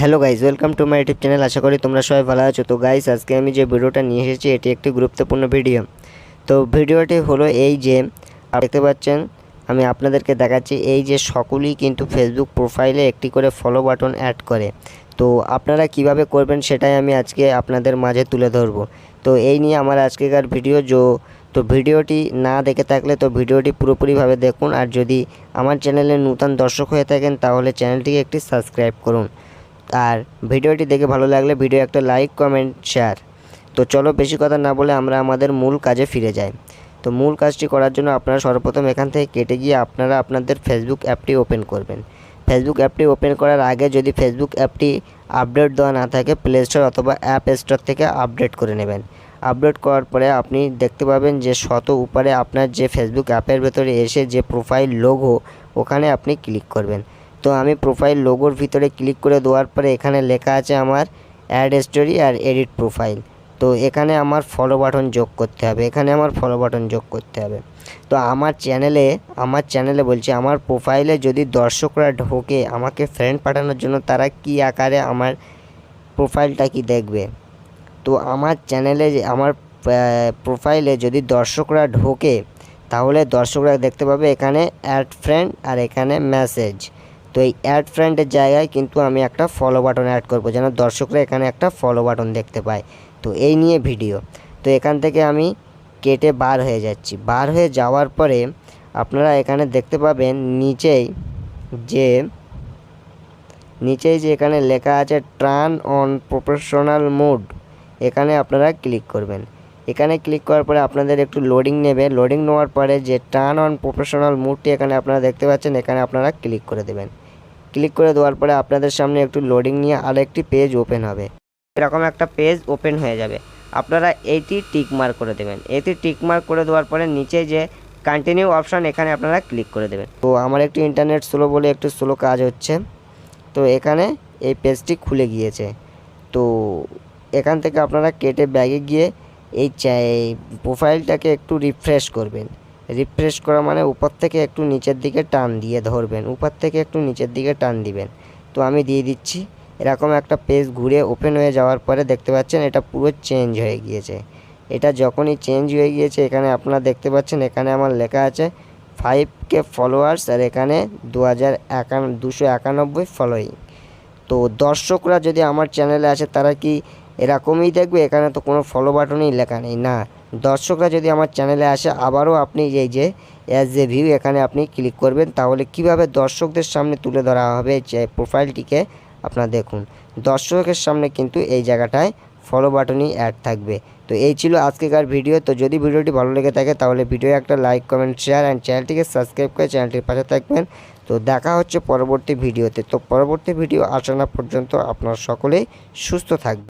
Hello guys welcome to my YouTube channel. আশা করি তোমরা সবাই ভালো আছো। তো গাইজ আজকে আমি যে ভিডিওটা নিয়ে এসেছি, এটি একটি গুরুত্বপূর্ণ ভিডিও। তো ভিডিওটি হলো এই যে দেখতে পাচ্ছেন, আমি আপনাদেরকে দেখাচ্ছি, এই যে সকলেই কিন্তু ফেসবুক প্রোফাইলে একটি করে ফলো বাটন অ্যাড করে। তো আপনারা কীভাবে করবেন সেটাই আমি আজকে আপনাদের মাঝে তুলে ধরবো। তো এই নিয়ে আমার আজকেকার ভিডিও যো তো ভিডিওটি না দেখে থাকলে তো ভিডিওটি পুরোপুরিভাবে দেখুন। আর যদি আমার চ্যানেলে নূতন দর্শক হয়ে থাকেন, তাহলে চ্যানেলটিকে একটি সাবস্ক্রাইব করুন। আর ভিডিওটি দেখে ভালো লাগলে ভিডিও একটা লাইক কমেন্ট শেয়ার তো চলো বেশি কথা না বলে আমরা আমাদের মূল কাজে ফিরে যাই। তো মূল কাজটি করার জন্য আপনারা সর্বপ্রথম এখান থেকে কেটে গিয়ে আপনারা আপনাদের ফেসবুক অ্যাপটি ওপেন করবেন। ফেসবুক অ্যাপটি ওপেন করার আগে যদি ফেসবুক অ্যাপটি আপডেট দেওয়া না থাকে প্লে স্টোর অথবা অ্যাপ স্টোর থেকে আপডেট করে নেবেন। আপডেট করার পরে আপনি দেখতে পাবেন যে শত উপরে আপনার যে ফেসবুক অ্যাপের ভেতরে এসে যে প্রোফাইল লোগো ওখানে আপনি ক্লিক করবেন। তো আমি প্রোফাইল লোগোর ভিতরে ক্লিক করে দেওয়ার পরে এখানে লেখা আছে আমার অ্যাড স্টোরি আর এডিট প্রোফাইল তো এখানে আমার ফলো বাটন যোগ করতে হবে। এখানে আমার ফলো বাটন যোগ করতে হবে। তো আমার চ্যানেলে আমার চ্যানেলে বলছি, আমার প্রোফাইলে যদি দর্শকরা ঢোকে আমাকে ফ্রেন্ড পাঠানোর জন্য, তারা কি আকারে আমার প্রোফাইলটা কি দেখবে? তো আমার চ্যানেলে আমার প্রোফাইলে যদি দর্শকরা ঢোকে, তাহলে দর্শকরা দেখতে পাবে এখানে অ্যাড ফ্রেন্ড আর এখানে মেসেজ তো এই অ্যাড ফ্রেন্ডের জায়গায় কিন্তু আমি একটা ফলো বাটন অ্যাড করব, যেন দর্শকরা এখানে একটা ফলো বাটন দেখতে পায়। তো এই নিয়ে ভিডিও তো এখান থেকে আমি কেটে বার হয়ে যাচ্ছি। বার হয়ে যাওয়ার পরে আপনারা এখানে দেখতে পাবেন নিচেই যে নিচেই যে এখানে লেখা আছে টার্ন অন প্রফেশনাল মোড এখানে আপনারা ক্লিক করবেন। এখানে ক্লিক করার পরে আপনাদের একটু লোডিং নেবে। লোডিং নেওয়ার পরে যে টার্ন অন প্রফেশনাল মুডটি এখানে আপনারা দেখতে পাচ্ছেন, এখানে আপনারা ক্লিক করে দেবেন। ক্লিক করে দেওয়ার পরে আপনাদের সামনে একটু লোডিং নিয়ে আরেকটি পেজ ওপেন হবে। এরকম একটা পেজ ওপেন হয়ে যাবে। আপনারা এইটি টিক মার্ক করে দেবেন। এটি টিক মার্ক করে দেওয়ার পরে নিচে যে কন্টিনিউ অপশান এখানে আপনারা ক্লিক করে দেবেন। তো আমার একটু ইন্টারনেট স্লো বলে একটু স্লো কাজ হচ্ছে। তো এখানে এই পেজটি খুলে গিয়েছে। তো এখান থেকে আপনারা কেটে ব্যাগে গিয়ে এই চাই প্রোফাইলটাকে একটু রিফ্রেশ করবেন। রিফ্রেশ করা মানে উপর থেকে একটু নিচের দিকে টান দিয়ে ধরবেন। উপর থেকে একটু নিচের দিকে টান দিবেন। তো আমি দিয়ে দিচ্ছি। এরকম একটা পেজ ঘুরে ওপেন হয়ে যাওয়ার পরে দেখতে পাচ্ছেন এটা পুরো চেঞ্জ হয়ে গিয়েছে। এটা যখনই চেঞ্জ হয়ে গিয়েছে, এখানে আপনারা দেখতে পাচ্ছেন, এখানে আমার লেখা আছে ফাইভ কে ফলোয়ার্স আর এখানে দু হাজার একান, দুশো একানব্বই ফলোয়িং তো দর্শকরা যদি আমার চ্যানেলে আসে, তারা কি এরকমই দেখবে, এখানে তো কোনো ফলো বাটনই লেখা নেই। না, দর্শকরা যদি আমার চ্যানেলে আসে, আবারও আপনি এই যে অ্যাজ এ ভিউ এখানে আপনি ক্লিক করবেন, তাহলে কীভাবে দর্শকদের সামনে তুলে ধরা হবে যে প্রোফাইলটিকে আপনারা দেখুন। দর্শকের সামনে কিন্তু এই জায়গাটায় ফলো বাটনই অ্যাড থাকবে। তো এই ছিল আজকেকার ভিডিও তো যদি ভিডিওটি ভালো লেগে থাকে, তাহলে ভিডিও একটা লাইক কমেন্ট শেয়ার অ্যান্ড চ্যানেলটিকে সাবস্ক্রাইব করে চ্যানেলটির পাশে থাকবেন। তো দেখা হচ্ছে পরবর্তী ভিডিওতে তো পরবর্তী ভিডিও আসানো পর্যন্ত আপনারা সকলেই সুস্থ থাকবেন।